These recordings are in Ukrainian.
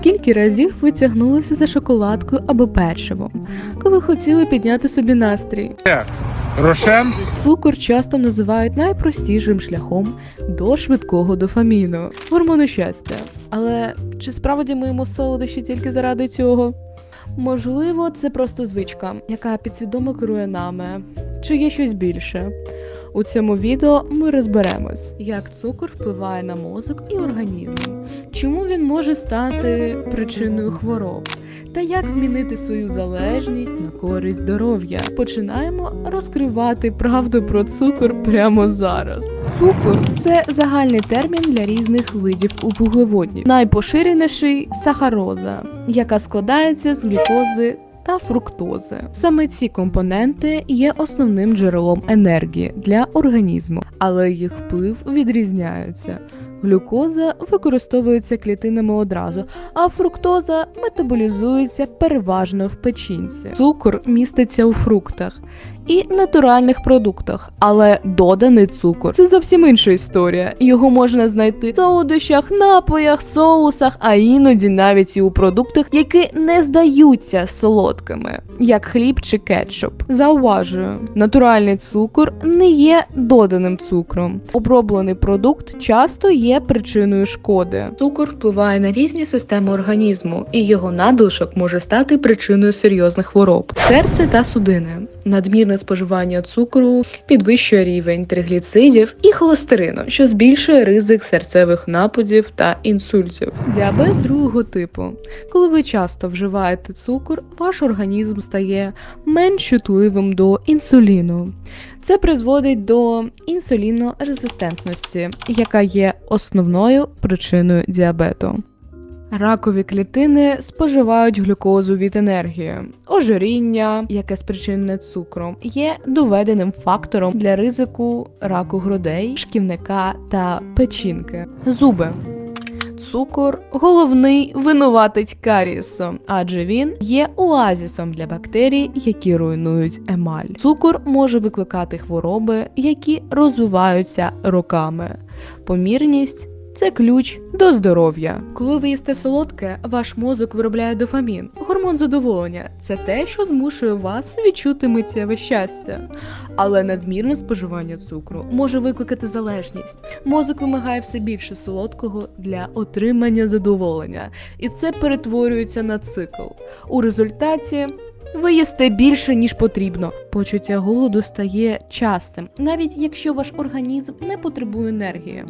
Скільки разів ви тягнулися за шоколадкою або печивом, коли хотіли підняти собі настрій? Рошен Цукор часто називають найпростішим шляхом до швидкого дофаміну, гормону щастя. Але чи справді ми їмо солодощі тільки заради цього? Можливо, це просто звичка, яка підсвідомо керує нами. Чи є щось більше? У цьому відео ми розберемось, як цукор впливає на мозок і організм, чому він може стати причиною хвороб, та як змінити свою залежність на користь здоров'я. Починаємо розкривати правду про цукор прямо зараз. Цукор це загальний термін для різних видів вуглеводнів. Найпоширеніший сахароза, яка складається з глюкози та фруктози. Саме ці компоненти є основним джерелом енергії для організму, але їх вплив відрізняється. Глюкоза використовується клітинами одразу, а фруктоза метаболізується переважно в печінці. Цукор міститься у фруктах і натуральних продуктах, але доданий цукор це зовсім інша історія. Його можна знайти в солодощах, напоях, соусах, а іноді навіть і у продуктах, які не здаються солодкими, як хліб чи кетчуп. Зауважую, натуральний цукор не є доданим цукром. Оброблений продукт часто є причиною шкоди. Цукор впливає на різні системи організму, і його надлишок може стати причиною серйозних хвороб, серця та судини. Надмірне споживання цукру підвищує рівень тригліцидів і холестерину, що збільшує ризик серцевих нападів та інсультів. Діабет другого типу. Коли ви часто вживаєте цукор, ваш організм стає менш чутливим до інсуліну. Це призводить до інсулінорезистентності, яка є основною причиною діабету. Ракові клітини споживають глюкозу від енергії. Ожиріння, яке спричинене цукром, є доведеним фактором для ризику раку грудей, шківника та печінки. Зуби. Цукор головний винуватець карісу, адже він є оазісом для бактерій, які руйнують емаль. Цукор може викликати хвороби, які розвиваються роками. Помірність це ключ до здоров'я. Коли ви їсте солодке, ваш мозок виробляє дофамін, гормон задоволення. Це те, що змушує вас відчути миттєве щастя. Але надмірне споживання цукру може викликати залежність. Мозок вимагає все більше солодкого для отримання задоволення, і це перетворюється на цикл. У результаті ви їсте більше, ніж потрібно. Почуття голоду стає частим, навіть якщо ваш організм не потребує енергії.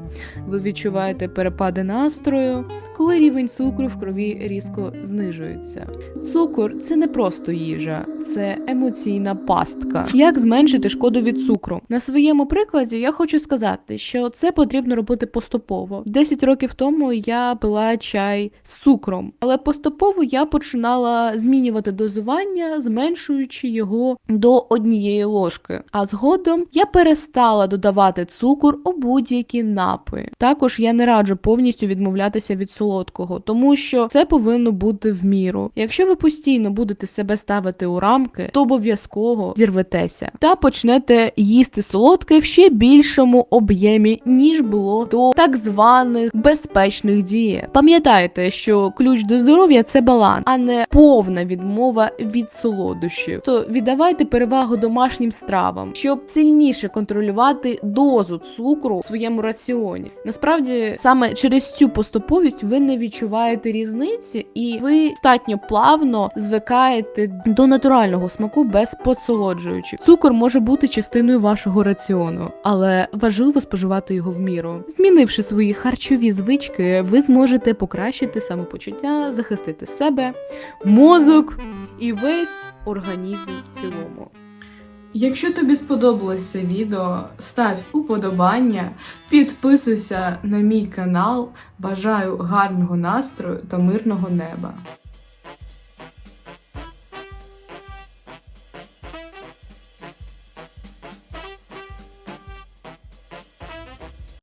Ви відчуваєте перепади настрою, коли рівень цукру в крові різко знижується. Цукор це не просто їжа, це емоційна пастка. Як зменшити шкоду від цукру? На своєму прикладі я хочу сказати, що це потрібно робити поступово. 10 років тому я пила чай з цукром, але поступово я починала змінювати дозування, зменшуючи його до однієї ложки. А згодом я перестала додавати цукор у будь-які напої. Також я не раджу повністю відмовлятися від солодкого, тому що це повинно бути в міру. Якщо ви постійно будете себе ставити у рамки, то обов'язково зірветеся та почнете їсти солодке в ще більшому об'ємі, ніж було до так званих безпечних дієт. Пам'ятайте, що ключ до здоров'я це баланс, а не повна відмова від солодощів. То віддавайте перевагу домашнім стравам, щоб сильніше контролювати дозу цукру в своєму раціоні. Насправді, саме через цю поступовість ви не відчуваєте різниці, і ви достатньо плавно звикаєте до натурального смаку без подсолоджуючих. Цукор може бути частиною вашого раціону, але важливо споживати його в міру. Змінивши свої харчові звички, ви зможете покращити самопочуття, захистити себе, мозок і весь організм в цілому. Якщо тобі сподобалось це відео, став уподобання, підписуйся на мій канал. Бажаю гарного настрою та мирного неба.